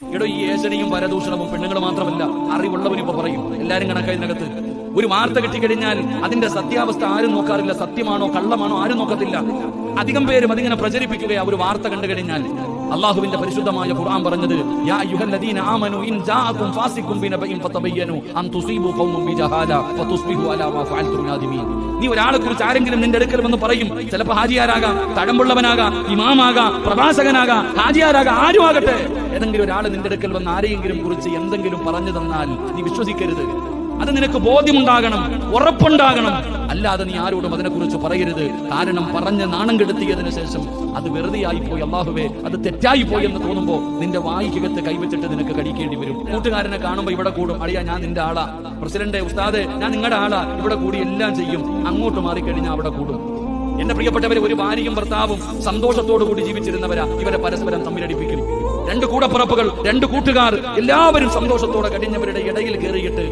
എടോ ഈ ഏജനയും വരദൂഷണവും പെണ്ണുങ്ങൾ മാത്രമല്ല അറിവുള്ളവനും ഇപ്പൊ പറയും. എല്ലാരും കണക്കായതിനകത്ത് ഒരു വാർത്ത കിട്ടിക്കഴിഞ്ഞാൽ അതിന്റെ സത്യാവസ്ഥ ആരും നോക്കാറില്ല. സത്യമാണോ കള്ളമാണോ ആരും നോക്കത്തില്ല. അധികം പേരും അതിങ്ങനെ പ്രചരിപ്പിക്കുകയാണ് ഒരു വാർത്ത കണ്ടു കഴിഞ്ഞാൽ അള്ളാഹുവിന്റെ പരിശുദ്ധമായ ഖുർആൻ പറഞ്ഞത് യാ അയ്യുഹല്ലദീന ആമനു ഇൻ ജാഅകും ഫാസിഖും ബിനബഇൻ ഫതബയ്യനു അൻ തുസീബു ഖൗമൻ ബിജഹാല ഫതുസ്ബിഹു അലാ മാ ഫഅൽതും നാദിമീൻ നീ ഒരാളെ കുറിച്ച് ആരെങ്കിലും നിന്റെ അടുക്കൽ വന്ന് പറയും ചിലപ്പോൾ ഹാജിയാരാകാം തഴമ്പുള്ളവനാകാം ഇമാമാകാം പ്രഭാഷകനാകാം ഹാജിയാരാകാം ആരും ആകട്ടെ. ഏതെങ്കിലും ഒരാൾ നിന്റെ അടുക്കൽ വന്ന് ആരെയെങ്കിലും കുറിച്ച് എന്തെങ്കിലും പറഞ്ഞു തന്നാൽ നീ വിശ്വസിക്കരുത്. അത് നിനക്ക് ബോധ്യമുണ്ടാകണം ഉറപ്പുണ്ടാകണം. അല്ലാതെ നീ ആരോടും അതിനെക്കുറിച്ച് പറയരുത്. കാരണം പറഞ്ഞ് നാണം കെടുത്തിയതിനു ശേഷം അത് വെറുതെ ആയിപ്പോയി അള്ളാഹുവേ അത് തെറ്റായി പോയി എന്ന് തോന്നുമ്പോ നിന്റെ വായിക്കകത്ത് കൈവച്ചിട്ട് നിനക്ക് കടിക്കേണ്ടി വരും. കൂട്ടുകാരനെ കാണുമ്പോ ഇവിടെ കൂടും. അറിയാ ഞാൻ നിന്റെ ആളാ. പ്രസിഡന്റ് ഉസ്താദെ ഞാൻ നിങ്ങളുടെ ആളാ. ഇവിടെ കൂടി എല്ലാം ചെയ്യും. അങ്ങോട്ട് മാറിക്കഴിഞ്ഞാൽ അവിടെ കൂടും. എന്റെ പ്രിയപ്പെട്ടവരെ ഒരു ഭാര്യയും ഭർത്താവും സന്തോഷത്തോടു കൂടി ജീവിച്ചിരുന്നവരാ. ഇവരെ പരസ്പരം തമ്മിലടിപ്പിക്കും രണ്ട് കൂടപ്പുറപ്പുകൾ രണ്ട് കൂട്ടുകാർ എല്ലാവരും സന്തോഷത്തോടെ കഴിഞ്ഞവരുടെ ഇടയിൽ കയറിയിട്ട്